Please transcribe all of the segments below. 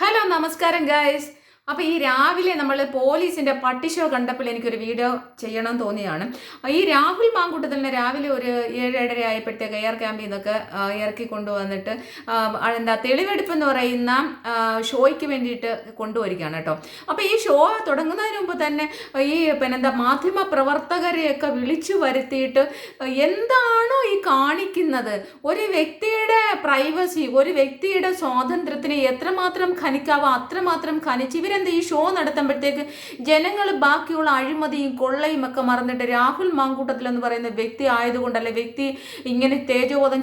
Hello നമസ്കാരം guys. അപ്പോൾ ഈ രാവിലെ നമ്മൾ പോലീസിന്റെ പട്ടി ഷോ കണ്ടപ്പോൾ എനിക്കൊരു വീഡിയോ ചെയ്യണം തോന്നിയാണ്. ഈ രാഹുൽ മാങ്കൂട്ടത്തിനെ രാവിലെ ഒരു ഏഴര ആയപ്പോഴത്തേക്ക് എയർ ക്യാമ്പിൽ നിന്നൊക്കെ ഇറക്കി കൊണ്ടുവന്നിട്ട് എന്താ തെളിവെടുപ്പ് എന്ന് പറയുന്ന ഷോയ്ക്ക് വേണ്ടിയിട്ട് കൊണ്ടുവരികയാണ് കേട്ടോ. അപ്പോൾ ഈ ഷോ തുടങ്ങുന്നതിന് മുമ്പ് തന്നെ ഈ പിന്നെന്താ മാധ്യമ പ്രവർത്തകരെയൊക്കെ വിളിച്ചു വരുത്തിയിട്ട് എന്താണോ ഈ കാണിക്കുന്നത്? ഒരു വ്യക്തിയുടെ പ്രൈവസി ഒരു വ്യക്തിയുടെ സ്വാതന്ത്ര്യത്തിന് എത്രമാത്രം ഖനിക്കാവോ അത്രമാത്രം ഖനിച്ച് ഇവരെന്താ ഈ ഷോ നടത്തുമ്പോഴത്തേക്ക് ജനങ്ങൾ ബാക്കിയുള്ള അഴിമതിയും കൊള്ളയും ഒക്കെ മറന്നിട്ട് രാഹുൽ മാങ്കൂട്ടത്തിൽ എന്ന് പറയുന്ന വ്യക്തി ആയതുകൊണ്ട് അല്ലെ വ്യക്തി ഇങ്ങനെ തേജോവധം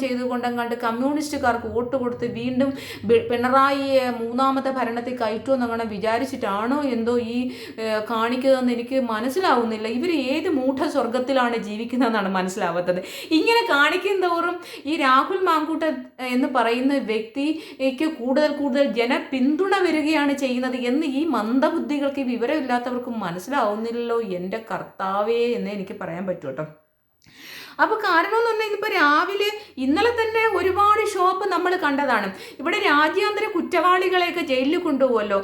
കണ്ട് കമ്മ്യൂണിസ്റ്റുകാർക്ക് വോട്ട് കൊടുത്ത് വീണ്ടും പിണറായി മൂന്നാമത്തെ ഭരണത്തിൽ കയറ്റുമെന്നങ്ങനെ വിചാരിച്ചിട്ടാണോ എന്തോ ഈ കാണിക്കുന്നതെന്ന് എനിക്ക് മനസ്സിലാവുന്നില്ല. ഇവർ ഏത് മൂഢ സ്വർഗത്തിലാണ് ജീവിക്കുന്നതെന്നാണ് മനസ്സിലാവാത്തത്. ഇങ്ങനെ കാണിക്കും തോറും ഈ രാഹുൽ മാങ്കൂട്ട എന്ന് പറയുന്ന വ്യക്തിക്ക് കൂടുതൽ കൂടുതൽ ജന പിന്തുണ വരികയാണ് ചെയ്യുന്നത് എന്ന് ഈ മന്ദബുദ്ധികൾക്ക് വിവരമില്ലാത്തവർക്ക് മനസ്സിലാവുന്നില്ലല്ലോ എന്റെ കർത്താവേ എന്ന് എനിക്ക് പറയാൻ പറ്റൂ കേട്ടോ. അപ്പോൾ കാരണം എന്ന് പറഞ്ഞാൽ ഇപ്പോൾ രാവിലെ ഇന്നലെ തന്നെ ഒരുപാട് ഷോപ്പ് നമ്മൾ കണ്ടതാണ്. ഇവിടെ രാജ്യാന്തര കുറ്റവാളികളെയൊക്കെ ജയിലിൽ കൊണ്ടുപോകുമല്ലോ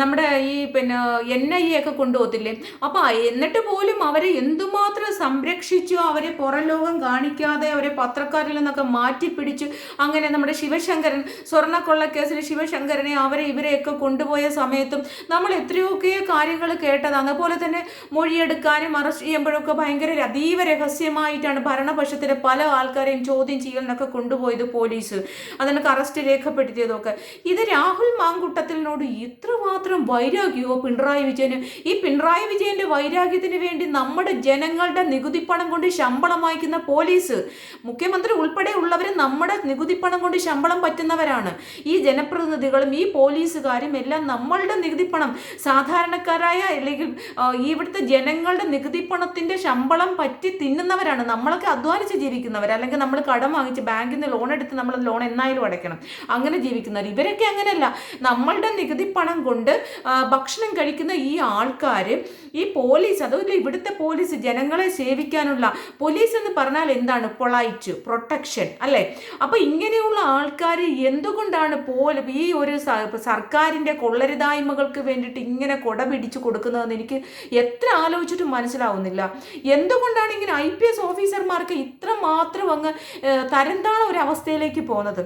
നമ്മുടെ ഈ പിന്നെ എൻ ഐ എ ഒക്കെ കൊണ്ടുപോകത്തില്ലേ? അപ്പോൾ എന്നിട്ട് പോലും അവരെ എന്തുമാത്രം സംരക്ഷിച്ചു അവരെ പുറം ലോകം കാണിക്കാതെ അവരെ പത്രക്കാരിൽ നിന്നൊക്കെ മാറ്റിപ്പിടിച്ചു. അങ്ങനെ നമ്മുടെ ശിവശങ്കരൻ സ്വർണക്കൊള്ള കേസിൽ ശിവശങ്കരനെ അവരെ ഇവരെയൊക്കെ കൊണ്ടുപോയ സമയത്തും നമ്മൾ എത്രയൊക്കെ കാര്യങ്ങൾ കേട്ടതാണ്. അതുപോലെ തന്നെ മൊഴിയെടുക്കാനും അറസ്റ്റ് ചെയ്യുമ്പോഴൊക്കെ ഭയങ്കര അതീവ രഹസ്യമായിട്ടാണ്. ഭരണപക്ഷത്തിലെ പല ആൾക്കാരെയും ചോദ്യം ചെയ്യലിനൊക്കെ കൊണ്ടുപോയത് പോലീസ്. അതിനൊക്കെ അറസ്റ്റ് രേഖപ്പെടുത്തിയതൊക്കെ. ഇത് രാഹുൽ മാങ്കുട്ടത്തിനോട് ഇത്രമാത്രം വൈരാഗ്യമോ പിണറായി വിജയന്? ഈ പിണറായി വിജയന്റെ വൈരാഗ്യത്തിന് വേണ്ടി നമ്മുടെ ജനങ്ങളുടെ നികുതിപ്പണം കൊണ്ട് ശമ്പളം വാങ്ങിക്കുന്ന പോലീസ്. മുഖ്യമന്ത്രി ഉൾപ്പെടെ ഉള്ളവർ നമ്മുടെ നികുതിപ്പണം കൊണ്ട് ശമ്പളം പറ്റുന്നവരാണ്. ഈ ജനപ്രതിനിധികളും ഈ പോലീസുകാരും എല്ലാം നമ്മളുടെ നികുതിപ്പണം സാധാരണക്കാരായ അല്ലെങ്കിൽ ഇവിടുത്തെ ജനങ്ങളുടെ നികുതിപ്പണത്തിന്റെ ശമ്പളം പറ്റി തിന്നുന്നവരാണ്. നമ്മളൊക്കെ അധ്വാനിച്ച് ജീവിക്കുന്നവർ അല്ലെങ്കിൽ നമ്മൾ കടം വാങ്ങിച്ച് ബാങ്കിൽ നിന്ന് ലോൺ എടുത്ത് നമ്മൾ ലോൺ എന്നായാലും അടയ്ക്കണം. അങ്ങനെ ജീവിക്കുന്നവർ ഇവരൊക്കെ അങ്ങനെയല്ല. നമ്മളുടെ നികുതി പണം കൊണ്ട് ഭക്ഷണം കഴിക്കുന്ന ഈ ആൾക്കാർ ഈ പോലീസ് അതുപോലെ ഇവിടുത്തെ പോലീസ് ജനങ്ങളെ സേവിക്കാനുള്ള പോലീസ് എന്ന് പറഞ്ഞാൽ എന്താണ്? പൊളൈറ്റ് പ്രൊട്ടക്ഷൻ അല്ലേ? അപ്പോൾ ഇങ്ങനെയുള്ള ആൾക്കാർ എന്തുകൊണ്ടാണ് പോലും ഈ ഒരു സർക്കാരിന്റെ കൊള്ളരുതായ്മകൾക്ക് വേണ്ടിയിട്ട് ഇങ്ങനെ കൊട പിടിച്ചു കൊടുക്കുന്നതെന്ന് എനിക്ക് എത്ര ആലോചിച്ചിട്ടും മനസ്സിലാവുന്നില്ല. എന്തുകൊണ്ടാണ് ഇങ്ങനെ ഐ പി എസ് ഓഫീസർമാർക്ക് ഇത്ര മാത്രം അങ്ങ് തരംതാണ ഒരു അവസ്ഥയിലേക്ക് പോകുന്നത്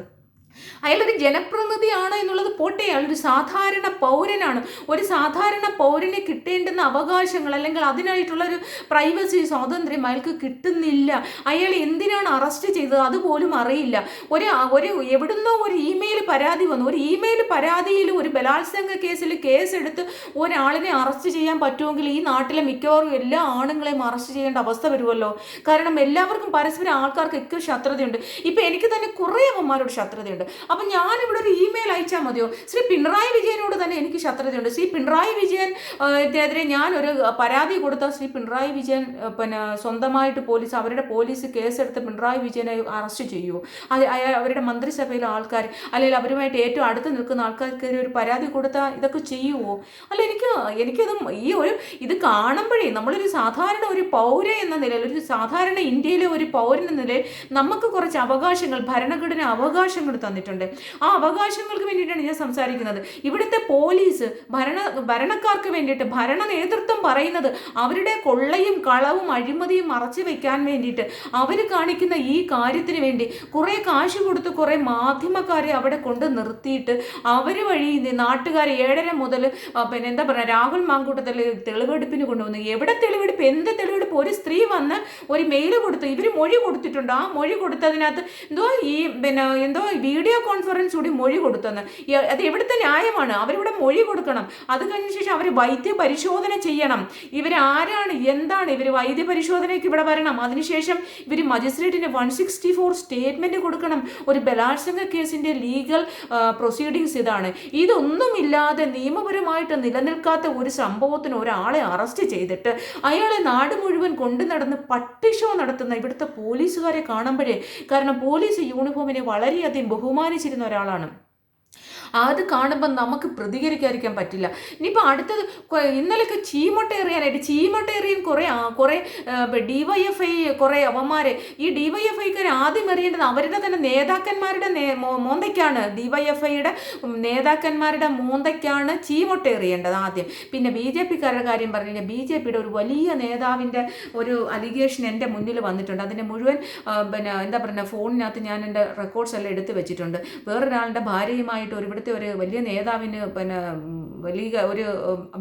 അയാളൊരു ജനപ്രതിനിധിയാണ് എന്നുള്ളത് പോട്ടെ. അയാളൊരു സാധാരണ പൗരനാണ്. ഒരു സാധാരണ പൗരന് കിട്ടേണ്ടുന്ന അവകാശങ്ങൾ അല്ലെങ്കിൽ അതിനായിട്ടുള്ള ഒരു പ്രൈവസി സ്വാതന്ത്ര്യം അയാൾക്ക് കിട്ടുന്നില്ല. അയാൾ എന്തിനാണ് അറസ്റ്റ് ചെയ്തത് അതുപോലും അറിയില്ല. ഒരു ഒരു എവിടുന്നോ ഒരു ഇമെയിൽ പരാതി വന്നു. ഒരു ഇമെയിൽ പരാതിയിൽ ഒരു ബലാത്സംഗ കേസിൽ കേസെടുത്ത് ഒരാളിനെ അറസ്റ്റ് ചെയ്യാൻ പറ്റുമെങ്കിൽ ഈ നാട്ടിലെ മിക്കവാറും എല്ലാ ആണുങ്ങളെയും അറസ്റ്റ് ചെയ്യേണ്ട അവസ്ഥ വരുമല്ലോ. കാരണം എല്ലാവർക്കും പരസ്പരം ആൾക്കാർക്ക് ഏറ്റവും ശത്രുതയുണ്ട്. ഇപ്പം എനിക്ക് തന്നെ കുറേ അമ്മമാരോട് ശത്രുതയുണ്ട്. അപ്പം ഞാനിവിടെ ഒരു ഇമെയിൽ അയച്ചാൽ മതിയോ? ശ്രീ പിണറായി വിജയനോട് തന്നെ എനിക്ക് ശത്രുതയുണ്ട്. ശ്രീ പിണറായി വിജയൻ എതിരെ ഞാനൊരു പരാതി കൊടുത്ത ശ്രീ പിണറായി വിജയൻ പിന്നെ സ്വന്തമായിട്ട് പോലീസ് അവരുടെ പോലീസ് കേസെടുത്ത് പിണറായി വിജയനെ അറസ്റ്റ് ചെയ്യുമോ അവരുടെ മന്ത്രിസഭയിലെ ആൾക്കാർ അല്ലെങ്കിൽ അവരുമായിട്ട് ഏറ്റവും അടുത്ത് നിൽക്കുന്ന ആൾക്കാർക്കെതിരെ ഒരു പരാതി കൊടുത്താൽ ഇതൊക്കെ ചെയ്യുമോ അല്ല എനിക്ക് എനിക്കത് ഈ ഒരു ഇത് കാണുമ്പോഴേ നമ്മളൊരു സാധാരണ ഒരു പൗര എന്ന നിലയിൽ ഒരു സാധാരണ ഇന്ത്യയിലെ ഒരു പൗരൻ എന്ന നിലയിൽ നമുക്ക് കുറച്ച് അവകാശങ്ങൾ ഭരണഘടന അവകാശങ്ങൾ തന്നിട്ടുണ്ട് ആ അവകാശങ്ങൾക്ക് വേണ്ടിയിട്ടാണ് ഞാൻ സംസാരിക്കുന്നത്. ഇവിടുത്തെ പോലീസ് ഭരണ ഭരണക്കാർക്ക് വേണ്ടിയിട്ട് ഭരണ നേതൃത്വം പറയുന്നത് അവരുടെ കൊള്ളയും കളവും അഴിമതിയും മറച്ചു വെക്കാൻ വേണ്ടിയിട്ട് അവർ കാണിക്കുന്ന ഈ കാര്യത്തിന് വേണ്ടി കുറേ കാശ് കൊടുത്ത് കുറേ മാധ്യമക്കാരെ അവിടെ കൊണ്ട് നിർത്തിയിട്ട് അവർ വഴി നാട്ടുകാർ ഏഴര മുതൽ പിന്നെ എന്താ പറയുക രാഹുൽ മാങ്കൂട്ടത്തിൽ തെളിവെടുപ്പിന് കൊണ്ടുവന്നു എവിടെ തെളിവെടുപ്പ് എന്ത് തെളിവെടുപ്പ്? ഒരു സ്ത്രീ വന്ന് ഒരു മെയിൽ കൊടുത്തു ഇവർ മൊഴി കൊടുത്തിട്ടുണ്ട്. ആ മൊഴി കൊടുത്തതിനകത്ത് എന്തോ ഈ പിന്നെ എന്തോ വീഡിയോ കോൺഫറൻസ് കൂടി മൊഴി കൊടുത്തെന്ന്. അത് എവിടുത്തെ ന്യായമാണ്? അവരിവിടെ മൊഴി കൊടുക്കണം. അത് കഴിഞ്ഞ ശേഷം അവർ വൈദ്യ പരിശോധന ചെയ്യണം ഇവരാരാണ് എന്താണ് ഇവർ വൈദ്യ പരിശോധനയ്ക്ക് ഇവിടെ വരണം? അതിനുശേഷം ഇവർ മജിസ്ട്രേറ്റിന് വൺ സിക്സ്റ്റി ഫോർ സ്റ്റേറ്റ്മെന്റ് കൊടുക്കണം. ഒരു ബലാത്സംഗ കേസിന്റെ ലീഗൽ പ്രൊസീഡിങ്സ് ഇതാണ്. ഇതൊന്നുമില്ലാതെ നിയമപരമായിട്ട് നിലനിൽക്കാത്ത ഒരു സംഭവത്തിന് ഒരാളെ അറസ്റ്റ് ചെയ്തിട്ട് അയാളെ നാട് മുഴുവൻ കൊണ്ടു നടന്ന് പട്ടിഷോ നടത്തുന്ന ഇവിടുത്തെ പോലീസുകാരെ കാണുമ്പോഴേ കാരണം പോലീസ് യൂണിഫോമിനെ വളരെയധികം ബഹുമാനിച്ചിരുന്ന ഒരാളാണ്. അത് കാണുമ്പോൾ നമുക്ക് പ്രതികരിക്കാതിരിക്കാൻ പറ്റില്ല. ഇനിയിപ്പോൾ അടുത്തത് ഇന്നലെയൊക്കെ ചീമൊട്ടേറിയാനായിട്ട് കുറേ കുറേ ഡി വൈ എഫ് ഐ കുറേ അവന്മാരെ ഈ ഡി വൈ എഫ് ഐക്കാർ ആദ്യം അറിയേണ്ടത് അവരുടെ തന്നെ നേതാക്കന്മാരുടെ മോന്തയ്ക്കാണ്. ഡി വൈ എഫ് ഐയുടെ നേതാക്കന്മാരുടെ മോന്തയ്ക്കാണ് ചീമൊട്ടേറിയേണ്ടത് ആദ്യം. പിന്നെ ബി ജെ പിക്കാരുടെ കാര്യം പറഞ്ഞു ബി ജെ പിയുടെ ഒരു വലിയ നേതാവിന്റെ ഒരു അലിഗേഷൻ എന്റെ മുന്നിൽ വന്നിട്ടുണ്ട്. അതിന്റെ മുഴുവൻ പിന്നെ എന്താ പറയുക ഫോണിനകത്ത് ഞാൻ എന്റെ റെക്കോർഡ്സ് എല്ലാം എടുത്ത് വെച്ചിട്ടുണ്ട്. വേറൊരാളുടെ ഭാര്യയുമായിട്ട് ഒരു ഇവിടുത്തെ ഒരു വലിയ നേതാവിന് പിന്നെ വലിയ ഒരു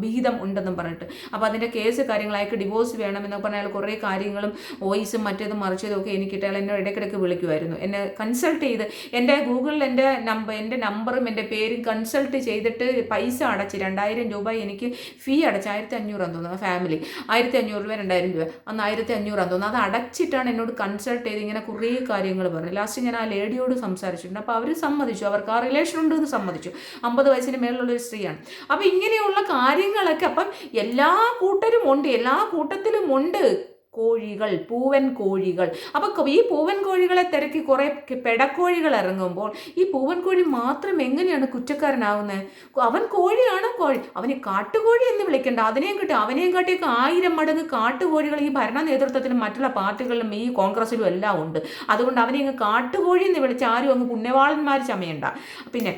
വിഹിതം ഉണ്ടെന്നും പറഞ്ഞിട്ട്. അപ്പോൾ അതിന്റെ കേസ് കാര്യങ്ങൾ അയാൾക്ക് ഡിവോഴ്സ് വേണമെന്നൊക്കെ പറഞ്ഞാൽ കുറേ കാര്യങ്ങളും വോയിസും മറ്റേതും മറിച്ചതും ഒക്കെ എനിക്കിട്ട് അയാൾ എന്നെ ഇടയ്ക്കിടയ്ക്ക് വിളിക്കുമായിരുന്നു എന്നെ കൺസൾട്ട് ചെയ്ത് എന്റെ ഗൂഗിളിൽ എന്റെ നമ്പർ എന്റെ നമ്പറും എന്റെ പേരും കൺസൾട്ട് ചെയ്തിട്ട് പൈസ അടച്ച് രണ്ടായിരം രൂപ എനിക്ക് ഫീ അടച്ച് ആയിരത്തി അഞ്ഞൂറാന്ന് തോന്നുന്നു ഫാമിലി ആയിരത്തി അഞ്ഞൂറ് രൂപ രണ്ടായിരം രൂപ. അന്ന് ആയിരത്തി അഞ്ഞൂറാന്ന് തോന്നുന്നു. അത് അടച്ചിട്ടാണ് എന്നോട് കൺസൾട്ട് ചെയ്ത് ഇങ്ങനെ കുറേ കാര്യങ്ങൾ പറഞ്ഞു ലാസ്റ്റ് ഞാൻ ആ ലേഡിയോട് സംസാരിച്ചിട്ടുണ്ട്. അപ്പോൾ അവർ സമ്മതിച്ചു. അവർക്ക് ആ റിലേഷൻ ഉണ്ട് എന്ന് സമ്മതിച്ചു അമ്പത് വയസ്സിന് മേലുള്ള ഒരു സ്ത്രീയാണ്. അപ്പം ഇങ്ങനെയുള്ള കാര്യങ്ങളൊക്കെ അപ്പം എല്ലാ കൂട്ടരും ഉണ്ട് എല്ലാ കൂട്ടത്തിലും ഉണ്ട്. കോഴികൾ പൂവൻ കോഴികൾ. അപ്പോൾ ഈ പൂവൻ കോഴികളെ തിരക്കി കുറേ പെടക്കോഴികൾ ഇറങ്ങുമ്പോൾ ഈ പൂവൻ കോഴി മാത്രം എങ്ങനെയാണ് കുറ്റക്കാരനാവുന്നത് അവൻ കോഴിയാണ് കോഴി. അവനെ കാട്ടുകോഴി എന്ന് വിളിക്കേണ്ട. അതിനെയും കിട്ടും. അവനെയും കാട്ടിയൊക്കെ ആയിരം മടങ്ങ് കാട്ടുകോഴികൾ ഈ ഭരണ നേതൃത്വത്തിലും മറ്റുള്ള പാർട്ടികളിലും ഈ കോൺഗ്രസിലും എല്ലാം ഉണ്ട്. അതുകൊണ്ട് അവനെ അങ്ങ് കാട്ടുകോഴി എന്ന് വിളിച്ച് ആരും അങ്ങ് പുണ്യവാളന്മാർ ചമയണ്ട. പിന്നെ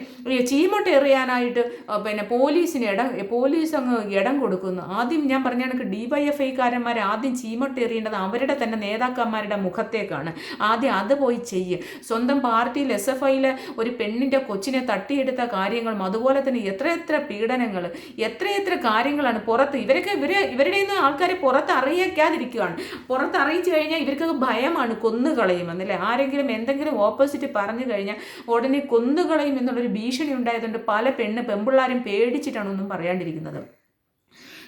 ചീമൊട്ട എറിയാനായിട്ട് പിന്നെ പോലീസിന് ഇടം പോലീസ് അങ്ങ് ഇടം കൊടുക്കുന്നു. ആദ്യം ഞാൻ പറഞ്ഞ കണക്ക് ഡി വൈ എഫ് ഐക്കാരന്മാർ ആദ്യം ചീമൊട്ട എറിയേണ്ടത് അവരുടെ തന്നെ നേതാക്കന്മാരുടെ മുഖത്തേക്കാണ്. ആദ്യം അത് പോയി ചെയ്യ്. സ്വന്തം പാർട്ടിയിൽ എസ് എഫ് ഐയിലെ ഒരു പെണ്ണിന്റെ കൊച്ചിനെ തട്ടിയെടുത്ത കാര്യങ്ങളും അതുപോലെ തന്നെ എത്ര എത്ര പീഡനങ്ങൾ എത്ര എത്ര കാര്യങ്ങളാണ് പുറത്ത് ഇവരൊക്കെ ഇവരെ ഇവരുടെ നിന്ന് ആൾക്കാരെ പുറത്ത് അറിയിക്കാതിരിക്കുകയാണ് പുറത്ത് അറിയിച്ചു കഴിഞ്ഞാൽ ഇവർക്കൊക്കെ ഭയമാണ് കൊന്നുകളയുമെന്നല്ലേ ആരെങ്കിലും എന്തെങ്കിലും ഓപ്പോസിറ്റ് പറഞ്ഞു കഴിഞ്ഞാൽ ഉടനെ കൊന്നുകളയും എന്നുള്ളൊരു ഭീഷണി ഉണ്ടായതുകൊണ്ട് പല പെണ്ണ് പെമ്പിള്ളാരും പേടിച്ചിട്ടാണ് ഒന്നും പറയാണ്ടിരിക്കുന്നത്.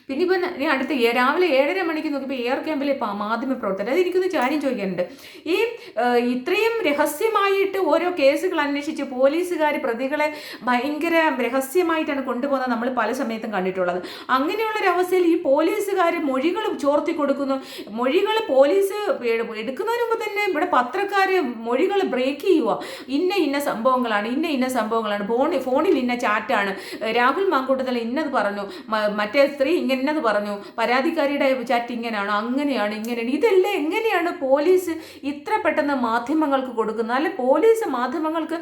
പിന്നെ ഇപ്പം ഞാൻ അടുത്ത് രാവിലെ ഏഴര മണിക്ക് നോക്കിയപ്പോൾ എയർ ക്യാമ്പിലെ മാധ്യമ പ്രവർത്തകർ അത് എനിക്കൊന്ന് ചോദിക്കാനുണ്ട്. ഈ ഇത്രയും രഹസ്യമായിട്ട് ഓരോ കേസുകൾ അന്വേഷിച്ച് പോലീസുകാർ പ്രതികളെ ഭയങ്കര രഹസ്യമായിട്ടാണ് കൊണ്ടുപോകുന്നത് നമ്മൾ പല സമയത്തും കണ്ടിട്ടുള്ളത്. അങ്ങനെയുള്ള ഒരു അവസ്ഥയിൽ ഈ പോലീസുകാർ മൊഴികൾ ചോർത്തി കൊടുക്കുന്നു. മൊഴികൾ പോലീസ് എടുക്കുന്നതിന് മുമ്പ് തന്നെ ഇവിടെ പത്രക്കാർ മൊഴികൾ ബ്രേക്ക് ചെയ്യുക ഇന്ന ഇന്ന സംഭവങ്ങളാണ് ഇന്ന ഇന്ന സംഭവങ്ങളാണ്. ഫോണിൽ ഇന്ന ചാറ്റാണ് രാഹുൽ മാങ്കൂട്ടത്തിൽ ഇന്നത് പറഞ്ഞു. മറ്റേ സ്ത്രീ ഇന്നത് പറഞ്ഞു. പരാതിക്കാരിയുടെ ചാറ്റ് ഇങ്ങനെയാണ് അങ്ങനെയാണ് ഇങ്ങനെയാണ്. ഇതെല്ലാം എങ്ങനെയാണ് പോലീസ് ഇത്ര പെട്ടെന്ന് മാധ്യമങ്ങൾക്ക് കൊടുക്കുന്നത്? അല്ലെ പോലീസ് മാധ്യമങ്ങൾക്ക്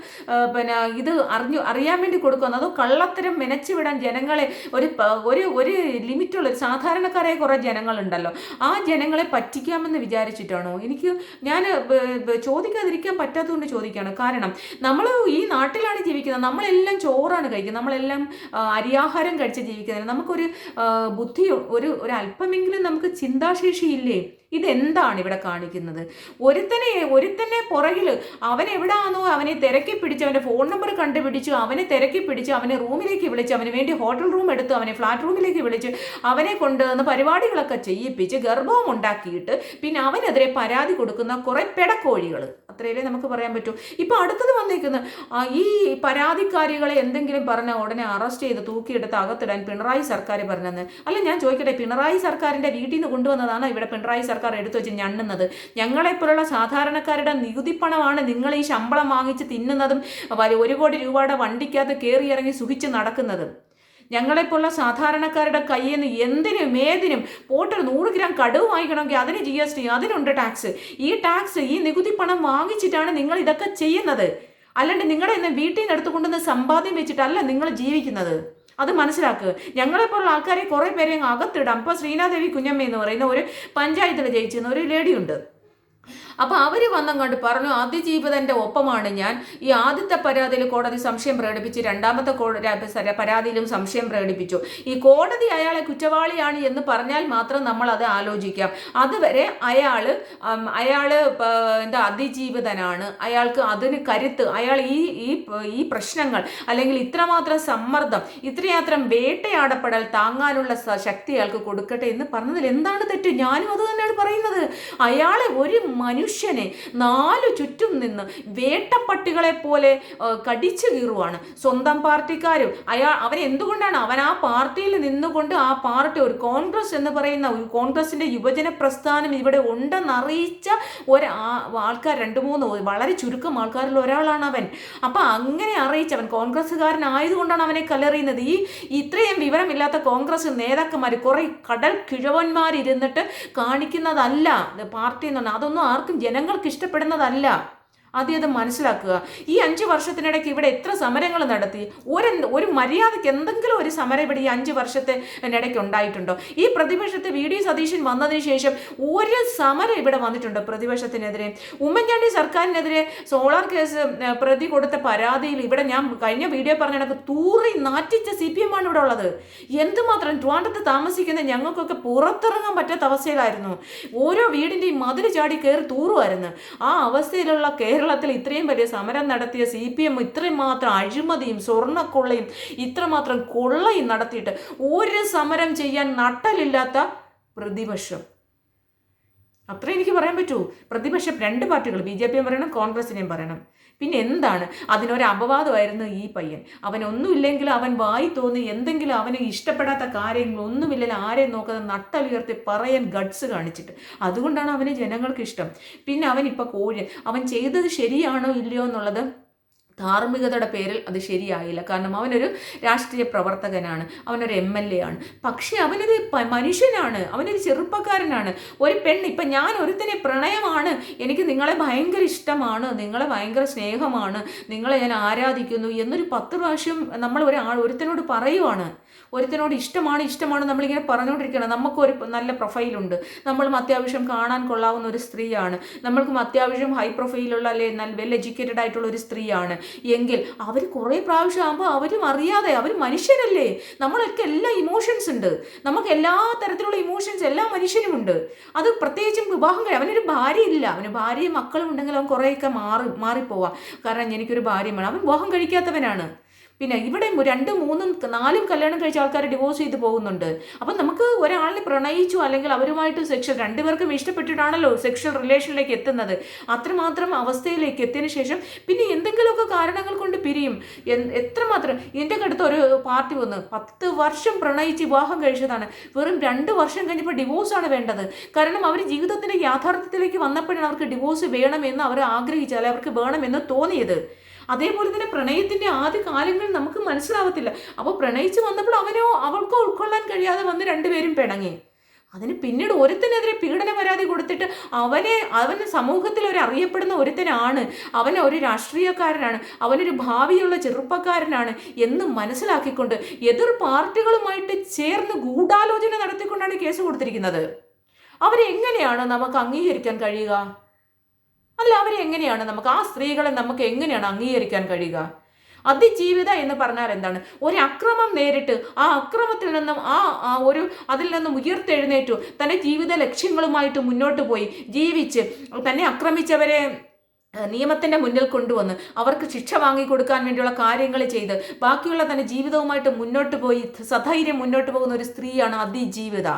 പിന്നെ ഇത് അറിഞ്ഞു അറിയാൻ വേണ്ടി കൊടുക്കുന്നത് അതോ കള്ളത്തരം മെനച്ചു വിടാൻ ജനങ്ങളെ ഒരു ഒരു ഒരു ലിമിറ്റുള്ള ഒരു സാധാരണക്കാരായ കുറേ ജനങ്ങളുണ്ടല്ലോ. ആ ജനങ്ങളെ പറ്റിക്കാമെന്ന് വിചാരിച്ചിട്ടാണോ? എനിക്ക് ഞാൻ ചോദിക്കാതിരിക്കാൻ പറ്റാത്തതുകൊണ്ട് ചോദിക്കുകയാണ്. കാരണം നമ്മൾ ഈ നാട്ടിലാണ് ജീവിക്കുന്നത്. നമ്മളെല്ലാം ചോറാണ് കഴിക്കുന്നത്. നമ്മളെല്ലാം അരിയാഹാരം കഴിച്ച് ജീവിക്കുന്നത് നമുക്കൊരു ബുദ്ധി ഒരു ഒരു അല്പമെങ്കിലും നമുക്ക് ചിന്താശേഷി ഇല്ലേ ഇതെന്താണ് ഇവിടെ കാണിക്കുന്നത്? ഒരുത്തനെ ഒരുത്തനെ പുറകിൽ അവൻ എവിടെയാണോ അവനെ തിരക്കി പിടിച്ച് അവന്റെ ഫോൺ നമ്പർ കണ്ടുപിടിച്ചു അവനെ തിരക്കി പിടിച്ച് അവനെ റൂമിലേക്ക് വിളിച്ച് അവന് വേണ്ടി ഹോട്ടൽ റൂം എടുത്ത് അവനെ ഫ്ലാറ്റ് റൂമിലേക്ക് വിളിച്ച് അവനെ കൊണ്ടുവന്ന് പരിപാടികളൊക്കെ ചെയ്യിപ്പിച്ച് ഗർഭവും ഉണ്ടാക്കിയിട്ട് പിന്നെ അവനെതിരെ പരാതി കൊടുക്കുന്ന കുറേ പെടക്കോഴികൾ. അത്രയല്ലേ നമുക്ക് പറയാൻ പറ്റൂ. ഇപ്പോൾ അടുത്തത് വന്നിരിക്കുന്നത് ഈ പരാതിക്കാരികളെ എന്തെങ്കിലും പറഞ്ഞ ഉടനെ അറസ്റ്റ് ചെയ്ത് തൂക്കിയെടുത്ത് അകത്തിടാൻ പിണറായി സർക്കാർ പറഞ്ഞെന്ന്. അല്ല ഞാൻ ചോദിക്കട്ടെ പിണറായി സർക്കാരിന്റെ വീട്ടിൽ നിന്ന് കൊണ്ടുവന്നതാണ് ഇവിടെ പിണറായി സർക്കാർ എടുത്തു വെച്ച് ഞണ്ണുന്നത്. ഞങ്ങളെപ്പോലുള്ള സാധാരണക്കാരുടെ നികുതി പണമാണ് നിങ്ങൾ ഈ ശമ്പളം വാങ്ങിച്ച് തിന്നുന്നതും ഒരു കോടി രൂപയുടെ വണ്ടിക്കകത്ത് കയറി ഇറങ്ങി സുഖിച്ച് നടക്കുന്നതും. ഞങ്ങളെപ്പോലുള്ള സാധാരണക്കാരുടെ കയ്യിൽ നിന്ന് എന്തിനും ഏതിനും പോട്ടൊരു നൂറ് ഗ്രാം കടുവ് വാങ്ങിക്കണമെങ്കിൽ അതിന് ജി എസ് ടി അതിനുണ്ട് ടാക്സ് ഈ ടാക്സ് ഈ നികുതി പണം വാങ്ങിച്ചിട്ടാണ് നിങ്ങൾ ഇതൊക്കെ ചെയ്യുന്നത്. അല്ലാണ്ട് നിങ്ങളുടെ ഇന്ന് വീട്ടിൽ നിന്ന് എടുത്തുകൊണ്ടുവന്ന് സമ്പാദ്യം വെച്ചിട്ടല്ല നിങ്ങൾ ജീവിക്കുന്നത്. അത് മനസ്സിലാക്കുക ഞങ്ങളെപ്പോലുള്ള ആൾക്കാരെ കുറേ പേരെ അകത്തിടാം. ഇപ്പോൾ ശ്രീനാദേവി കുഞ്ഞമ്മ എന്ന് പറയുന്ന ഒരു പഞ്ചായത്തിൽ ജയിച്ചിരുന്ന ഒരു ലേഡിയുണ്ട് അപ്പോൾ അവർ വന്നങ്ങോട്ട് പറഞ്ഞു അതിജീവിതന്റെ ഒപ്പമാണ് ഞാൻ. ഈ ആദ്യത്തെ പരാതിയിൽ കോടതി സംശയം പ്രകടിപ്പിച്ച് രണ്ടാമത്തെ പരാതിയിലും സംശയം പ്രകടിപ്പിച്ചു. ഈ കോടതി അയാളെ കുറ്റവാളിയാണ് എന്ന് പറഞ്ഞാൽ മാത്രം നമ്മൾ അത് ആലോചിക്കാം. അതുവരെ അയാൾ അയാൾ എന്താ അതിജീവിതനാണ്. അയാൾക്ക് അതിന് കരുത്ത് അയാൾ ഈ ഈ ഈ പ്രശ്നങ്ങൾ അല്ലെങ്കിൽ ഇത്രമാത്രം സമ്മർദ്ദം ഇത്രയാത്രം വേട്ടയാടപ്പെടൽ താങ്ങാനുള്ള ശക്തി അയാൾക്ക് കൊടുക്കട്ടെ എന്ന് പറഞ്ഞതിൽ എന്താണ് തെറ്റ്? ഞാനും അത് തന്നെയാണ് പറയുന്നത്. അയാളെ ഒരു മനുഷ്യ മനുഷ്യനെ നാലു ചുറ്റും നിന്ന് വേട്ടപ്പട്ടികളെ പോലെ കടിച്ചു കീറുവാണ്. സ്വന്തം പാർട്ടിക്കാരും അയാൾ അവൻ എന്തുകൊണ്ടാണ് അവൻ ആ പാർട്ടിയിൽ നിന്നുകൊണ്ട് ആ പാർട്ടി ഒരു കോൺഗ്രസ് എന്ന് പറയുന്ന ഒരു കോൺഗ്രസിന്റെ യുവജന പ്രസ്ഥാനം ഇവിടെ ഉണ്ടെന്ന് അറിയിച്ച ഒരു ആൾക്കാർ രണ്ട് മൂന്ന് വളരെ ചുരുക്കം ആൾക്കാരിൽ ഒരാളാണ് അവൻ. അപ്പൊ അങ്ങനെ അറിയിച്ചവൻ കോൺഗ്രസ്സുകാരൻ കോൺഗ്രസ്സുകാരനായതുകൊണ്ടാണ് അവനെ കല്ലെറിയുന്നത്. ഈ ഇത്രയും വിവരമില്ലാത്ത കോൺഗ്രസ് നേതാക്കന്മാർ കുറെ കടൽ കിഴവന്മാരിരുന്നിട്ട് കാണിക്കുന്നതല്ല. പാർട്ടി എന്ന് പറഞ്ഞാൽ അതൊന്നും ആർക്കും ജനങ്ങൾക്ക് ഇഷ്ടപ്പെടുന്നതല്ല. ആദ്യം അത് മനസ്സിലാക്കുക. ഈ അഞ്ച് വർഷത്തിനിടയ്ക്ക് ഇവിടെ എത്ര സമരങ്ങൾ നടത്തി? ഒരു ഒരു മര്യാദയ്ക്ക് എന്തെങ്കിലും ഒരു സമരം ഇവിടെ ഈ അഞ്ച് വർഷത്തെ ഇടയ്ക്ക് ഉണ്ടായിട്ടുണ്ടോ? ഈ പ്രതിപക്ഷത്തെ വി ഡി സതീശൻ വന്നതിന് ശേഷം ഒരു സമരം ഇവിടെ വന്നിട്ടുണ്ടോ പ്രതിപക്ഷത്തിനെതിരെ? ഉമ്മൻചാണ്ടി സർക്കാരിനെതിരെ സോളാർ കേസ് പ്രതി കൊടുത്ത പരാതിയിൽ ഇവിടെ ഞാൻ കഴിഞ്ഞ വീഡിയോ പറഞ്ഞ കണക്ക് തൂറി നാറ്റിച്ച സി പി എം ആണ് ഇവിടെ ഉള്ളത്. എന്തുമാത്രം ട്രിവാൻഡ്രത്ത് താമസിക്കുന്ന ഞങ്ങൾക്കൊക്കെ പുറത്തിറങ്ങാൻ പറ്റാത്ത അവസ്ഥയിലായിരുന്നു. ഓരോ വീടിന്റെയും മതിൽ ചാടി കയറി തൂറുമായിരുന്നു. ആ അവസ്ഥയിലുള്ള കേരളത്തിൽ ഇത്രയും വലിയ സമരം നടത്തിയ സി പി എം ഇത്രയും മാത്രം അഴിമതിയും സ്വർണക്കൊള്ളയും ഇത്രമാത്രം കൊള്ളയും നടത്തിയിട്ട് ഒരു സമരം ചെയ്യാൻ നട്ടലില്ലാത്ത പ്രതിപക്ഷം. അത്രേ എനിക്ക് പറയാൻ പറ്റൂ. പ്രതിപക്ഷം രണ്ട് പാർട്ടികൾ ബി ജെ പിയും പറയണം കോൺഗ്രസിനെയും പറയണം. പിന്നെ എന്താണ് അതിനൊരു അപവാദമായിരുന്നു ഈ പയ്യൻ. അവൻ അവൻ വായി തോന്നി എന്തെങ്കിലും അവന് ഇഷ്ടപ്പെടാത്ത കാര്യങ്ങൾ ഒന്നുമില്ലെങ്കിൽ ആരെയും നോക്കാതെ നട്ടലുയർത്തി പറയാൻ ഗഡ്സ് കാണിച്ചിട്ട്. അതുകൊണ്ടാണ് അവന് ജനങ്ങൾക്ക് ഇഷ്ടം പിന്നെ അവൻ ഇപ്പോൾ കോഴി. അവൻ ചെയ്തത് ശരിയാണോ ഇല്ലയോ എന്നുള്ളത് ധാർമ്മികതയുടെ പേരിൽ അത് ശരിയായില്ല. കാരണം അവനൊരു രാഷ്ട്രീയ പ്രവർത്തകനാണ് അവനൊരു എം എൽ എ ആണ്. പക്ഷേ അവനൊരു മനുഷ്യനാണ് അവനൊരു ചെറുപ്പക്കാരനാണ്. ഒരു പെണ്ണ് ഇപ്പം ഞാൻ ഒരുത്തനെ പ്രണയമാണ്. എനിക്ക് നിങ്ങളെ ഭയങ്കര ഇഷ്ടമാണ് നിങ്ങളെ ഭയങ്കര സ്നേഹമാണ് നിങ്ങളെ ഞാൻ ആരാധിക്കുന്നു എന്നൊരു പത്ത് പ്രാവശ്യം നമ്മൾ ഒരാൾ ഒരുത്തനോട് പറയുവാണ്. ഒരുത്തനോട് ഇഷ്ടമാണ് ഇഷ്ടമാണ് നമ്മളിങ്ങനെ പറഞ്ഞുകൊണ്ടിരിക്കണം നമുക്കൊരു നല്ല പ്രൊഫൈലുണ്ട് നമ്മളും അത്യാവശ്യം കാണാൻ കൊള്ളാവുന്ന ഒരു സ്ത്രീയാണ്. നമ്മൾക്കും അത്യാവശ്യം ഹൈ പ്രൊഫൈലുള്ള അല്ലെ നല്ല വെൽ എഡ്യൂക്കേറ്റഡ് ആയിട്ടുള്ള ഒരു സ്ത്രീയാണ്. എങ്കിൽ അവർ കുറേ പ്രാവശ്യം ആകുമ്പോൾ അവരും അറിയാതെ അവർ മനുഷ്യരല്ലേ? നമ്മളൊക്കെ എല്ലാ ഇമോഷൻസ് ഉണ്ട്. നമുക്ക് എല്ലാ തരത്തിലുള്ള ഇമോഷൻസ് എല്ലാ മനുഷ്യനുമുണ്ട് അത് പ്രത്യേകിച്ചും വിവാഹം കഴിയും അവനൊരു ഭാര്യയില്ല അവന് ഭാര്യയും മക്കളും ഉണ്ടെങ്കിൽ അവൻ കുറേയൊക്കെ മാറി മാറിപ്പോവാം. കാരണം എനിക്കൊരു ഭാര്യ വേണം. അവൻ വിവാഹം കഴിക്കാത്തവനാണ്. പിന്നെ ഇവിടെ രണ്ടും മൂന്നും നാലും കല്യാണം കഴിച്ച ആൾക്കാർ ഡിവോഴ്സ് ചെയ്ത് പോകുന്നുണ്ട്. അപ്പം നമുക്ക് ഒരാളിനെ പ്രണയിച്ചു അല്ലെങ്കിൽ അവരുമായിട്ട് സെക്ഷൽ രണ്ടുപേർക്കും ഇഷ്ടപ്പെട്ടിട്ടാണല്ലോ സെക്ഷൽ റിലേഷനിലേക്ക് എത്തുന്നത്. അത്രമാത്രം അവസ്ഥയിലേക്ക് എത്തിയതിനു ശേഷം പിന്നെ എന്തെങ്കിലുമൊക്കെ കാരണങ്ങൾ കൊണ്ട് പിരിയും. എത്രമാത്രം എന്റെ അടുത്ത് ഒരു പാർട്ടി വന്ന് പത്ത് വർഷം പ്രണയിച്ച് വിവാഹം കഴിച്ചതാണ്. വെറും രണ്ട് വർഷം കഴിഞ്ഞപ്പോൾ ഡിവോഴ്സാണ് വേണ്ടത്. കാരണം അവർ ജീവിതത്തിന്റെ യാഥാർത്ഥ്യത്തിലേക്ക് വന്നപ്പോഴാണ് അവർക്ക് ഡിവോഴ്സ് വേണമെന്ന് അവർ ആഗ്രഹിച്ചത് അല്ലെങ്കിൽ അവർക്ക് വേണമെന്ന് തോന്നിയത്. അതേപോലെ തന്നെ പ്രണയത്തിന്റെ ആദ്യ കാലങ്ങളിൽ നമുക്ക് മനസ്സിലാവത്തില്ല. അപ്പോൾ പ്രണയിച്ച് വന്നപ്പോൾ അവനോ അവൾക്കോ ഉൾക്കൊള്ളാൻ കഴിയാതെ വന്ന് രണ്ടുപേരും പിണങ്ങി. അതിന് പിന്നീട് ഒരുത്തനെതിരെ പീഡന പരാതി കൊടുത്തിട്ട് അവനെ അവന് സമൂഹത്തിൽ ഒരു അറിയപ്പെടുന്ന ഒരുത്തനാണ്. അവൻ ഒരു രാഷ്ട്രീയക്കാരനാണ്. അവനൊരു ഭാവിയുള്ള ചെറുപ്പക്കാരനാണ് എന്ന് മനസ്സിലാക്കിക്കൊണ്ട് എതിർ പാർട്ടികളുമായിട്ട് ചേർന്ന് ഗൂഢാലോചന നടത്തിക്കൊണ്ടാണ് കേസ് കൊടുത്തിരിക്കുന്നത്. അവരെങ്ങനെയാണ് നമുക്ക് അംഗീകരിക്കാൻ കഴിയുക? അല്ല അവരെ എങ്ങനെയാണ് നമുക്ക് ആ സ്ത്രീകളെ നമുക്ക് എങ്ങനെയാണ് അംഗീകരിക്കാൻ കഴിയുക? അതിജീവിത എന്ന് പറഞ്ഞാൽ എന്താണ്? ഒരു അക്രമം നേരിട്ട് ആ അക്രമത്തിൽ നിന്നും ആ ഒരു അതിൽ നിന്നും ഉയർത്തെഴുന്നേറ്റു തന്റെ ജീവിത ലക്ഷ്യങ്ങളുമായിട്ട് മുന്നോട്ട് പോയി ജീവിച്ച് തന്നെ ആക്രമിച്ചവരെ നിയമത്തിന്റെ മുന്നിൽ കൊണ്ടുവന്ന് അവർക്ക് ശിക്ഷ വാങ്ങിക്കൊടുക്കാൻ വേണ്ടിയുള്ള കാര്യങ്ങൾ ചെയ്ത് ബാക്കിയുള്ള തന്റെ ജീവിതവുമായിട്ട് മുന്നോട്ട് പോയി സധൈര്യം മുന്നോട്ട് പോകുന്ന ഒരു സ്ത്രീയാണ് അതിജീവിത.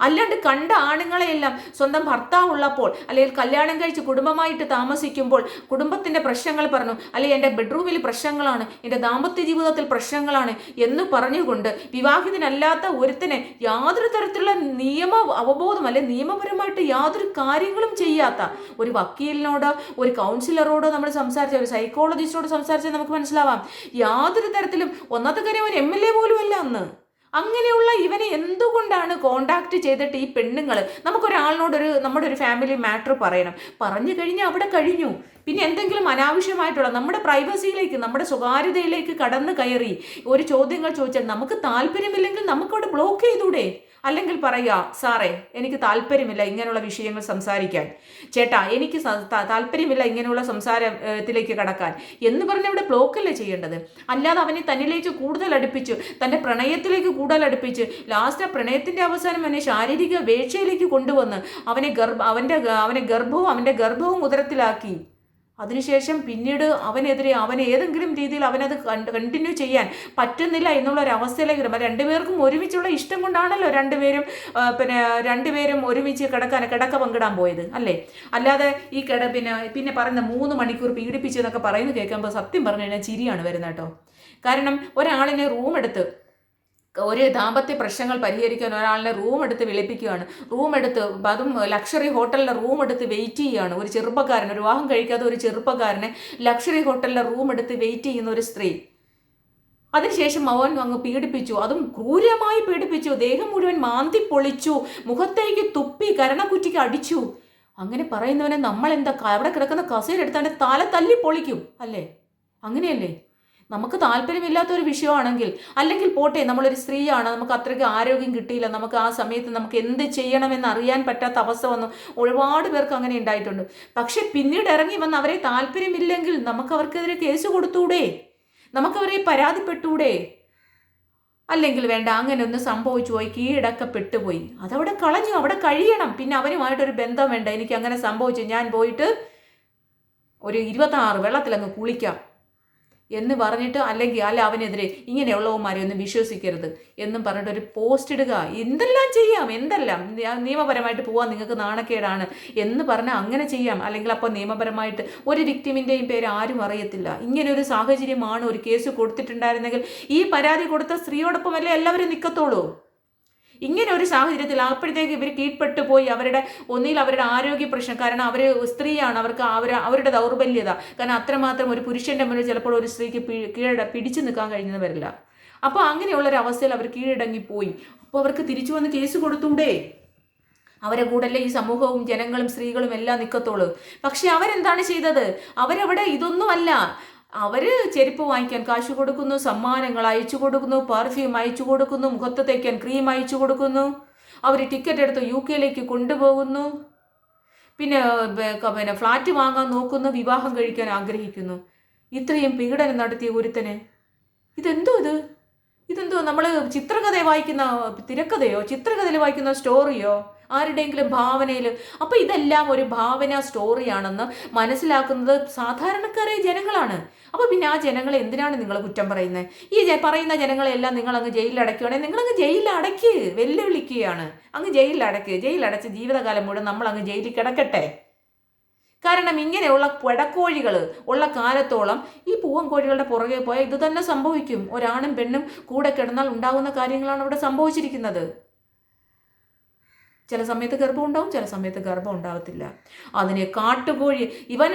അല്ലാണ്ട് കണ്ട ആണുങ്ങളെയെല്ലാം സ്വന്തം ഭർത്താവ് ഉള്ളപ്പോൾ അല്ലെങ്കിൽ കല്യാണം കഴിച്ച് കുടുംബമായിട്ട് താമസിക്കുമ്പോൾ കുടുംബത്തിന്റെ പ്രശ്നങ്ങൾ പറഞ്ഞു അല്ലെങ്കിൽ എന്റെ ബെഡ്റൂമിൽ പ്രശ്നങ്ങളാണ് എന്റെ ദാമ്പത്യ ജീവിതത്തിൽ പ്രശ്നങ്ങളാണ് എന്ന് പറഞ്ഞുകൊണ്ട് വിവാഹിതനല്ലാത്ത ഒരുത്തിനെ യാതൊരു തരത്തിലുള്ള നിയമ അവബോധം അല്ലെങ്കിൽ നിയമപരമായിട്ട് യാതൊരു കാര്യങ്ങളും ചെയ്യാത്ത ഒരു വക്കീലിനോടോ ഒരു കൗൺസിലറോടോ നമ്മൾ സംസാരിച്ച ഒരു സൈക്കോളജിസ്റ്റോട് സംസാരിച്ചാൽ നമുക്ക് മനസ്സിലാവാം. യാതൊരു തരത്തിലും ഒന്നാമത്തെ കാര്യം ഒരു എം എൽ എ പോലും അല്ല അന്ന്. അങ്ങനെയുള്ള ഇവനെ എന്തുകൊണ്ടാണ് കോണ്ടാക്ട് ചെയ്തിട്ട് ഈ പെണ്ണുങ്ങൾ നമുക്കൊരാളിനോടൊരു നമ്മുടെ ഒരു ഫാമിലി മാറ്റർ പറയണം. പറഞ്ഞു കഴിഞ്ഞാൽ അവിടെ കഴിഞ്ഞു. പിന്നെ എന്തെങ്കിലും അനാവശ്യമായിട്ടുള്ള നമ്മുടെ പ്രൈവസിയിലേക്ക് നമ്മുടെ സ്വകാര്യതയിലേക്ക് കടന്നു കയറി ഒരു ചോദ്യങ്ങൾ ചോദിച്ചാൽ നമുക്ക് താല്പര്യമില്ലെങ്കിൽ നമുക്കവിടെ ബ്ലോക്ക് ചെയ്തൂടെ? അല്ലെങ്കിൽ പറയുക സാറേ എനിക്ക് താല്പര്യമില്ല ഇങ്ങനെയുള്ള വിഷയങ്ങൾ സംസാരിക്കാൻ. ചേട്ടാ എനിക്ക് താല്പര്യമില്ല ഇങ്ങനെയുള്ള സംസാരത്തിലേക്ക് കടക്കാൻ. എന്ന് പറഞ്ഞ് അവിടെ ബ്ലോക്കല്ലേ ചെയ്യേണ്ടത്? അല്ലാതെ അവനെ തന്നിലേക്ക് കൂടുതൽ അടുപ്പിച്ചു തന്റെ പ്രണയത്തിലേക്ക് കൂടുതൽ അടുപ്പിച്ച് ലാസ്റ്റ് ആ പ്രണയത്തിന്റെ അവസാനം അവനെ ശാരീരിക വേഴ്ചയിലേക്ക് കൊണ്ടുവന്ന് അവനെ ഗർഭ അവന്റെ അവനെ ഗർഭവും അവന്റെ ഗർഭവും ഉദരത്തിലാക്കി. അതിനുശേഷം പിന്നീട് അവനെതിരെ അവൻ ഏതെങ്കിലും രീതിയിൽ അവനത് കണ്ടിന്യൂ ചെയ്യാൻ പറ്റുന്നില്ല എന്നുള്ള ഒരു അവസ്ഥയിലേക്ക് രണ്ടുപേർക്കും ഒരുമിച്ചുള്ള ഇഷ്ടം കൊണ്ടാണല്ലോ രണ്ടുപേരും പിന്നെ രണ്ടുപേരും ഒരുമിച്ച് കിടക്കാൻ കിടക്ക പങ്കിടാൻ പോയത് അല്ലേ? അല്ലാതെ ഈ കിട പിന്നെ പിന്നെ പറയുന്ന മൂന്ന് മണിക്കൂർ പീഡിപ്പിച്ചു എന്നൊക്കെ പറയുന്നത് കേൾക്കുമ്പോൾ സത്യം പറഞ്ഞു കഴിഞ്ഞാൽ ചിരിയാണ് വരുന്നത് കേട്ടോ. കാരണം ഒരാളിനെ റൂം എടുത്ത് ഒരു ദാമ്പത്യ പ്രശ്നങ്ങൾ പരിഹരിക്കാൻ ഒരാളിനെ റൂം എടുത്ത് വിളിപ്പിക്കുകയാണ്. റൂം എടുത്ത് അതും ലക്ഷറി ഹോട്ടലിലെ റൂം എടുത്ത് വെയിറ്റ് ചെയ്യുകയാണ്. ഒരു ചെറുപ്പക്കാരൻ ഒരു വിവാഹം കഴിക്കാത്ത ഒരു ചെറുപ്പക്കാരനെ ലക്ഷറി ഹോട്ടലിലെ റൂം എടുത്ത് വെയിറ്റ് ചെയ്യുന്ന ഒരു സ്ത്രീ. അതിനുശേഷം അവൻ അങ്ങ് പീഡിപ്പിച്ചു. അതും ക്രൂരമായി പീഡിപ്പിച്ചു. ദേഹം മുഴുവൻ മാന്തി പൊളിച്ചു. മുഖത്തേക്ക് തുപ്പി കരണക്കുറ്റിക്ക് അടിച്ചു. അങ്ങനെ പറയുന്നവനെ നമ്മൾ എന്താ അവിടെ കിടക്കുന്ന കസേര എടുത്താണ്ട് തല തല്ലി പൊളിക്കും. അല്ലേ? അങ്ങനെയല്ലേ? നമുക്ക് താല്പര്യമില്ലാത്ത ഒരു വിഷയമാണെങ്കിൽ അല്ലെങ്കിൽ പോട്ടെ നമ്മളൊരു സ്ത്രീയാണ് നമുക്ക് അത്രയ്ക്ക് ആരോഗ്യം കിട്ടിയില്ല നമുക്ക് ആ സമയത്ത് നമുക്ക് എന്ത് ചെയ്യണമെന്ന് അറിയാൻ പറ്റാത്ത അവസ്ഥ വന്നു ഒരുപാട് പേർക്ക് അങ്ങനെ ഉണ്ടായിട്ടുണ്ട്. പക്ഷെ പിന്നീട് ഇറങ്ങി വന്ന് അവരെ താല്പര്യമില്ലെങ്കിൽ നമുക്ക് അവർക്കെതിരെ കേസ് കൊടുത്തൂടെ? നമുക്കവരെ പരാതിപ്പെട്ടൂടെ അല്ലെങ്കിൽ വേണ്ട അങ്ങനെ ഒന്ന് സംഭവിച്ചു പോയി കീഴടക്കപ്പെട്ടു പോയി അതവിടെ കളഞ്ഞു അവിടെ കഴിയണം. പിന്നെ അവനുമായിട്ടൊരു ബന്ധം വേണ്ട. എനിക്ക് അങ്ങനെ സംഭവിച്ചു ഞാൻ പോയിട്ട് ഒരു ഇരുപത്താറ് വെള്ളത്തിലങ്ങ് കുളിക്കാം. എന്ന് പറഞ്ഞിട്ട് അല്ലെങ്കിൽ അല്ല അവനെതിരെ ഇങ്ങനെയുള്ളവന്മാരെ ഒന്നും വിശ്വസിക്കരുത് എന്നും പറഞ്ഞിട്ട് ഒരു പോസ്റ്റ് ഇടുക. എന്തെല്ലാം ചെയ്യാം? എന്തെല്ലാം? നിയമപരമായിട്ട് പോവാൻ നിങ്ങൾക്ക് നാണക്കേടാണ് എന്ന് പറഞ്ഞാൽ അങ്ങനെ ചെയ്യാം. അല്ലെങ്കിൽ അപ്പോൾ നിയമപരമായിട്ട് ഒരു വിക്ടിമിന്റെയും പേര് ആരും അറിയത്തില്ല. ഇങ്ങനെ ഒരു സാഹചര്യമാണ് ഒരു കേസ് കൊടുത്തിട്ടുണ്ടായിരുന്നെങ്കിൽ ഈ പരാതി കൊടുത്ത സ്ത്രീയോടൊപ്പമല്ലേ എല്ലാവരും നിൽക്കത്തുള്ളൂ ഇങ്ങനെ ഒരു സാഹചര്യത്തിൽ അപ്പോഴത്തേക്ക് ഇവർ കീഴ്പ്പെട്ടു പോയി. അവരുടെ ഒന്നിൽ അവരുടെ ആരോഗ്യ പ്രശ്നം. കാരണം അവർ സ്ത്രീയാണ്. അവർക്ക് അവർ അവരുടെ ദൗർബല്യത. കാരണം അത്രമാത്രം ഒരു പുരുഷന്റെ മുന്നിൽ ചിലപ്പോൾ ഒരു സ്ത്രീക്ക് കീഴട പിടിച്ചു നിൽക്കാൻ കഴിഞ്ഞെന്ന് വരില്ല. അപ്പോൾ അങ്ങനെയുള്ള ഒരു അവസ്ഥയിൽ അവർ കീഴടങ്ങിപ്പോയി അപ്പോൾ അവർക്ക് തിരിച്ചു വന്ന് കേസ് കൊടുത്തൂടെ? അവരെ കൂടല്ലേ ഈ സമൂഹവും ജനങ്ങളും സ്ത്രീകളും എല്ലാം നിൽക്കത്തുള്ളൂ പക്ഷെ അവരെന്താണ് ചെയ്തത്? അവരവിടെ ഇതൊന്നുമല്ല. അവർ ചെരുപ്പ് വാങ്ങിക്കാൻ കാശ് കൊടുക്കുന്നു സമ്മാനങ്ങൾ അയച്ചു കൊടുക്കുന്നു പെർഫ്യൂം അയച്ചു കൊടുക്കുന്നു മുഖത്ത് തേക്കാൻ ക്രീം അയച്ചു കൊടുക്കുന്നു. അവർ ടിക്കറ്റ് എടുത്ത് യു കെയിലേക്ക് കൊണ്ടുപോകുന്നു. പിന്നെ പിന്നെ ഫ്ലാറ്റ് വാങ്ങാൻ നോക്കുന്നു വിവാഹം കഴിക്കാൻ ആഗ്രഹിക്കുന്നു. ഇത്രയും പീഡനം നടത്തിയ ഒരുത്തന്. ഇതെന്തോ ഇത്? ഇതെന്തോ നമ്മൾ ചിത്രകഥ വായിക്കുന്ന തിരക്കഥയോ ചിത്രകഥയിൽ വായിക്കുന്ന സ്റ്റോറിയോ ആരുടെയെങ്കിലും ഭാവനയിൽ. അപ്പോൾ ഇതെല്ലാം ഒരു ഭാവന സ്റ്റോറിയാണെന്ന് മനസ്സിലാക്കുന്നത് സാധാരണക്കാരായ ജനങ്ങളാണ്. അപ്പോൾ പിന്നെ ആ ജനങ്ങളെ എന്തിനാണ് നിങ്ങൾ കുറ്റം പറയുന്നത്? ഈ പറയുന്ന ജനങ്ങളെല്ലാം നിങ്ങൾ അങ്ങ് ജയിലിൽ അടയ്ക്കുകയാണെങ്കിൽ നിങ്ങൾ അങ്ങ് ജയിലിൽ അടയ്ക്ക് വെല്ലുവിളിക്കുകയാണ്. അങ്ങ് ജയിലിൽ അടയ്ക്ക് ജയിലിൽ അടച്ച് ജീവിതകാലം മുഴുവൻ നമ്മൾ അങ്ങ് ജയിലിൽ കിടക്കട്ടെ. കാരണം ഇങ്ങനെയുള്ള പെടക്കോഴികൾ ഉള്ള കാലത്തോളം ഈ പൂവൻ കോഴികളുടെ പുറകെ പോയാൽ ഇത് തന്നെ സംഭവിക്കും. ഒരാണും പെണ്ണും കൂടെ കിടന്നാൽ ഉണ്ടാകുന്ന കാര്യങ്ങളാണ് ഇവിടെ സംഭവിച്ചിരിക്കുന്നത്. ചില സമയത്ത് ഗർഭം ഉണ്ടാവും ചില സമയത്ത് ഗർഭം ഉണ്ടാവത്തില്ല അതിനെ കാട്ടുകോഴി ഇവൻ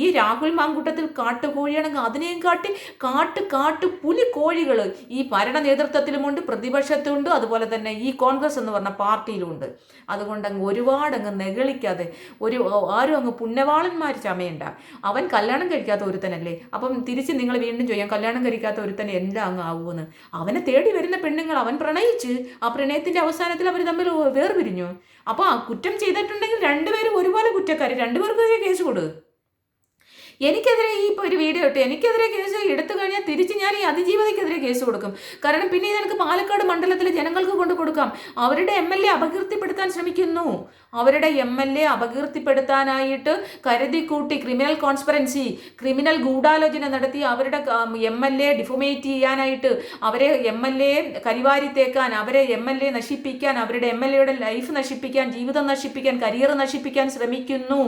ഈ രാഹുൽ മാങ്കൂട്ടത്തിൽ കാട്ടുകോഴിയാണെങ്കിൽ അതിനെയും കാട്ടി കാട്ട് കാട്ട് പുലി കോഴികൾ ഈ ഭരണ നേതൃത്വത്തിലുമുണ്ട് പ്രതിപക്ഷത്തുണ്ട് അതുപോലെ തന്നെ ഈ കോൺഗ്രസ് എന്ന് പറഞ്ഞ പാർട്ടിയിലുമുണ്ട് അതുകൊണ്ട് അങ്ങ് ഒരുപാട് അങ്ങ് നെഗളിക്കാതെ ഒരു ആരും അങ്ങ് പുണ്യവാളന്മാർ ചമയണ്ട. അവൻ കല്യാണം കഴിക്കാത്ത ഒരുത്തനല്ലേ. അപ്പം തിരിച്ച് നിങ്ങൾ വീണ്ടും ചെയ്യാം കല്യാണം കഴിക്കാത്ത ഒരുത്തൻ എല്ലാം അങ്ങ് ആവുമെന്ന് അവനെ തേടി വരുന്ന പെണ്ണുങ്ങൾ അവൻ പ്രണയിച്ച് ആ പ്രണയത്തിന്റെ അവസാനത്തിൽ അവർ തമ്മിൽ വേർപിരിഞ്ഞു. അപ്പോൾ ആ കുറ്റം ചെയ്തിട്ടുണ്ടെങ്കിൽ രണ്ടുപേരും ഒരുപോലെ കുറ്റക്കാർ രണ്ടുപേർക്കും കേസ് കൊടു എനിക്കെതിരെ ഈ ഇപ്പോൾ ഒരു വീഡിയോ ഇട്ട് എനിക്കെതിരെ കേസ് എടുത്തു കഴിഞ്ഞാൽ തിരിച്ച് ഞാൻ ഈ അതിജീവിതയ്ക്കെതിരെ കേസ് കൊടുക്കും. കാരണം പിന്നെ നിനക്ക് പാലക്കാട് മണ്ഡലത്തിലെ ജനങ്ങൾക്ക് കൊണ്ട് കൊടുക്കാം. അവരുടെ എം എൽ എ അപകീർത്തിപ്പെടുത്താൻ ശ്രമിക്കുന്നു. അവരുടെ എം എൽ എ അപകീർത്തിപ്പെടുത്താനായിട്ട് കരുതി കൂട്ടി ക്രിമിനൽ കോൺസ്പെറൻസി ക്രിമിനൽ ഗൂഢാലോചന നടത്തി അവരുടെ എം എൽ എ ഡിഫോമേറ്റ് ചെയ്യാനായിട്ട് അവരെ എം എൽ എ കരിവാരി തേക്കാൻ അവരെ എം എൽ എ നശിപ്പിക്കാൻ അവരുടെ എം എൽ എയുടെ ലൈഫ് നശിപ്പിക്കാൻ ജീവിതം നശിപ്പിക്കാൻ കരിയർ നശിപ്പിക്കാൻ ശ്രമിക്കുന്നു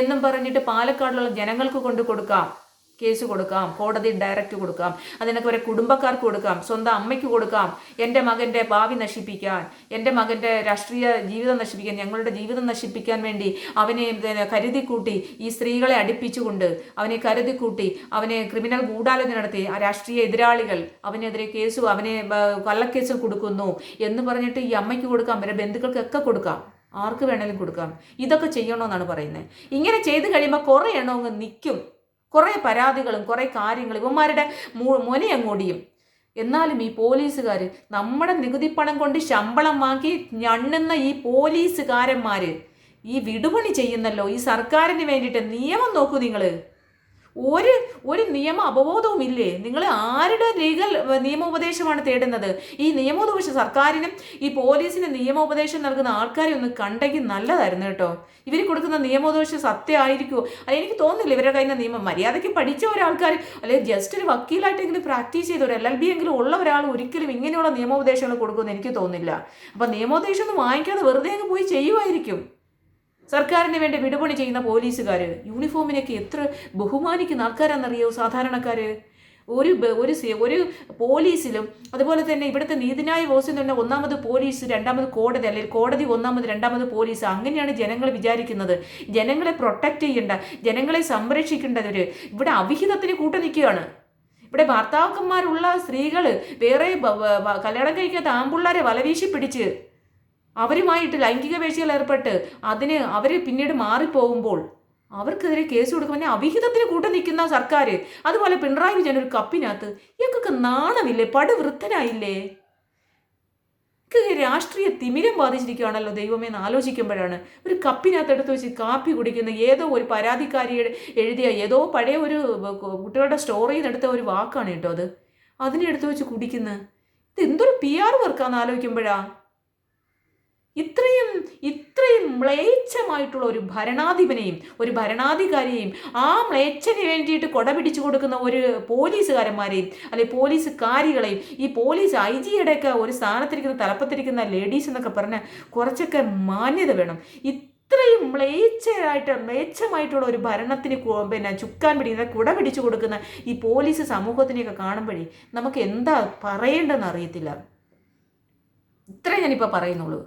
എന്നും പറഞ്ഞിട്ട് പാലക്കാടുള്ള ജനങ്ങൾക്ക് കൊണ്ട് കൊടുക്കാം കേസ് കൊടുക്കാം കോടതി ഡയറക്റ്റ് കൊടുക്കാം അതിനൊക്കെ വരെ കുടുംബക്കാർക്ക് കൊടുക്കാം സ്വന്തം അമ്മയ്ക്ക് കൊടുക്കാം എന്റെ മകന്റെ ഭാവി നശിപ്പിക്കാൻ എന്റെ മകന്റെ രാഷ്ട്രീയ ജീവിതം നശിപ്പിക്കാൻ ഞങ്ങളുടെ ജീവിതം നശിപ്പിക്കാൻ വേണ്ടി അവനെ കരുതി കൂട്ടി ഈ സ്ത്രീകളെ അടുപ്പിച്ചുകൊണ്ട് അവനെ കരുതി കൂട്ടി അവനെ ക്രിമിനൽ ഗൂഢാലോചന നടത്തി ആ രാഷ്ട്രീയ എതിരാളികൾ അവനെതിരെ കേസ് അവനെ കള്ളക്കേസ് കൊടുക്കുന്നു എന്ന് പറഞ്ഞിട്ട് ഈ അമ്മയ്ക്ക് കൊടുക്കാം വരെ ബന്ധുക്കൾക്കൊക്കെ കൊടുക്കാം. ആർക്ക് വേണേലും കൊടുക്കാം. ഇതൊക്കെ ചെയ്യണമെന്നാണ് പറയുന്നത്. ഇങ്ങനെ ചെയ്ത് കഴിയുമ്പോൾ കുറേ എണ്ണം അങ്ങ് നിൽക്കും കുറേ പരാതികളും കുറേ കാര്യങ്ങളും. ഇവന്മാരുടെ മുനയങ്ങോടിയും എന്നാലും ഈ പോലീസുകാർ നമ്മുടെ നികുതി പണം കൊണ്ട് ശമ്പളം വാങ്ങി ഞണ്ണുന്ന ഈ പോലീസുകാരന്മാർ ഈ വിടുപണി ചെയ്യുന്നല്ലോ. ഈ സർക്കാരിന് വേണ്ടിയിട്ട് നിയമം നോക്കൂ നിങ്ങൾ ഒരു ഒരു നിയമ അവബോധവും ഇല്ലേ നിങ്ങൾ ആരുടെ ലീഗൽ നിയമോപദേശമാണ് തേടുന്നത്? ഈ നിയമോപദേശം സർക്കാരിനും ഈ പോലീസിന് നിയമോപദേശം നൽകുന്ന ആൾക്കാരെ ഒന്ന് കണ്ടെങ്കിൽ നല്ലതായിരുന്നു കേട്ടോ. ഇവർ കൊടുക്കുന്ന നിയമോപദേശം സത്യമായിരിക്കുമോ അത് എനിക്ക് തോന്നുന്നില്ല ഇവരുടെ കയ്യിൽ നിന്ന് നിയമം മര്യാദയ്ക്ക് പഠിച്ച ഒരാൾക്കാർ അല്ലെങ്കിൽ ജസ്റ്റ് ഒരു വക്കീലായിട്ടെങ്കിലും പ്രാക്ടീസ് ചെയ്ത ഒരു എൽ എൽ ബി എങ്കിലും ഉള്ള ഒരാൾ ഒരിക്കലും ഇങ്ങനെയുള്ള നിയമോപദേശങ്ങൾ കൊടുക്കുമെന്ന് എനിക്ക് തോന്നുന്നില്ല. അപ്പം നിയമോപദേശം ഒന്നും വാങ്ങിക്കാതെ വെറുതെ അങ്ങ് പോയി ചെയ്യുമായിരിക്കും സർക്കാരിന് വേണ്ടി വിടുപണി ചെയ്യുന്ന പോലീസുകാർ യൂണിഫോമിനൊക്കെ എത്ര ബഹുമാനിക്കുന്ന ആൾക്കാരാണെന്നറിയോ സാധാരണക്കാർ ഒരു ഒരു ഒരു പോലീസിലും അതുപോലെ തന്നെ ഇവിടുത്തെ നീതിന്യായ വ്യവസ്ഥയിൽ തന്നെ ഒന്നാമത് പോലീസ് രണ്ടാമത് കോടതി അല്ലെങ്കിൽ കോടതി ഒന്നാമത് രണ്ടാമത് പോലീസ്. അങ്ങനെയാണ് ജനങ്ങൾ വിചാരിക്കുന്നത്. ജനങ്ങളെ പ്രൊട്ടക്റ്റ് ചെയ്യേണ്ട ജനങ്ങളെ സംരക്ഷിക്കേണ്ടവർ ഇവിടെ അവിഹിതത്തിന് കൂട്ടു നിൽക്കുകയാണ്. ഇവിടെ ഭർത്താക്കന്മാരുള്ള സ്ത്രീകൾ വേറെ കല്യാണം കഴിക്കാത്ത ആമ്പിള്ളാരെ വലവീശി പിടിച്ച് അവരുമായിട്ട് ലൈംഗിക വേഴ്ചയിൽ ഏർപ്പെട്ട് അതിന് അവർ പിന്നീട് മാറിപ്പോകുമ്പോൾ അവർക്കെതിരെ കേസ് കൊടുക്കുമ്പോൾ അവിഹിതത്തിന് കൂട്ടം നിൽക്കുന്ന സർക്കാർ അതുപോലെ പിണറായി വിജയൻ ഒരു കപ്പിനകത്ത് ഇയാൾക്കൊക്കെ നാണമില്ലേ? പടുവൃത്തനായില്ലേ രാഷ്ട്രീയ തിമിരം ബാധിച്ചിരിക്കുകയാണല്ലോ ദൈവമേ എന്ന് ആലോചിക്കുമ്പോഴാണ്. ഒരു കപ്പിനകത്ത് എടുത്ത് വെച്ച് കാപ്പി കുടിക്കുന്ന ഏതോ ഒരു പരാതിക്കാരിയുടെ എഴുതിയ ഏതോ പഴയ ഒരു കുട്ടികളുടെ സ്റ്റോറിയിൽ നിന്ന് എടുത്ത ഒരു വാക്കാണ് കേട്ടോ അത്. അതിനെടുത്ത് വെച്ച് കുടിക്കുന്നത് ഇത് എന്തൊരു പി ആർ വർക്കാന്ന് ആലോചിക്കുമ്പോഴാ? ഇത്രയും ഇത്രയും മ്ലേച്ഛമായിട്ടുള്ള ഒരു ഭരണാധിപനെയും ഒരു ഭരണാധികാരിയെയും ആ മ്ലേച്ഛന് വേണ്ടിയിട്ട് കൊട പിടിച്ചു കൊടുക്കുന്ന ഒരു പോലീസുകാരന്മാരെയും അല്ലെങ്കിൽ പോലീസുകാരികളെയും ഈ പോലീസ് ഐ ജിയുടെയൊക്കെ ഒരു സ്ഥാനത്തിരിക്കുന്ന തലപ്പത്തിരിക്കുന്ന ലേഡീസ് എന്നൊക്കെ പറഞ്ഞ് കുറച്ചൊക്കെ മാന്യത വേണം. ഇത്രയും മ്ലേച്ഛരായിട്ട് മ്ലേച്ഛമായിട്ടുള്ള ഒരു ഭരണത്തിന് പിന്നെ ചുക്കാൻ പിടിക്കുന്ന കുട പിടിച്ചു കൊടുക്കുന്ന ഈ പോലീസ് സമൂഹത്തിനെയൊക്കെ കാണുമ്പോഴേ നമുക്ക് എന്താ പറയേണ്ടതെന്ന് അറിയത്തില്ല. ഇത്രയും ഞാനിപ്പോൾ പറയുന്നുള്ളൂ.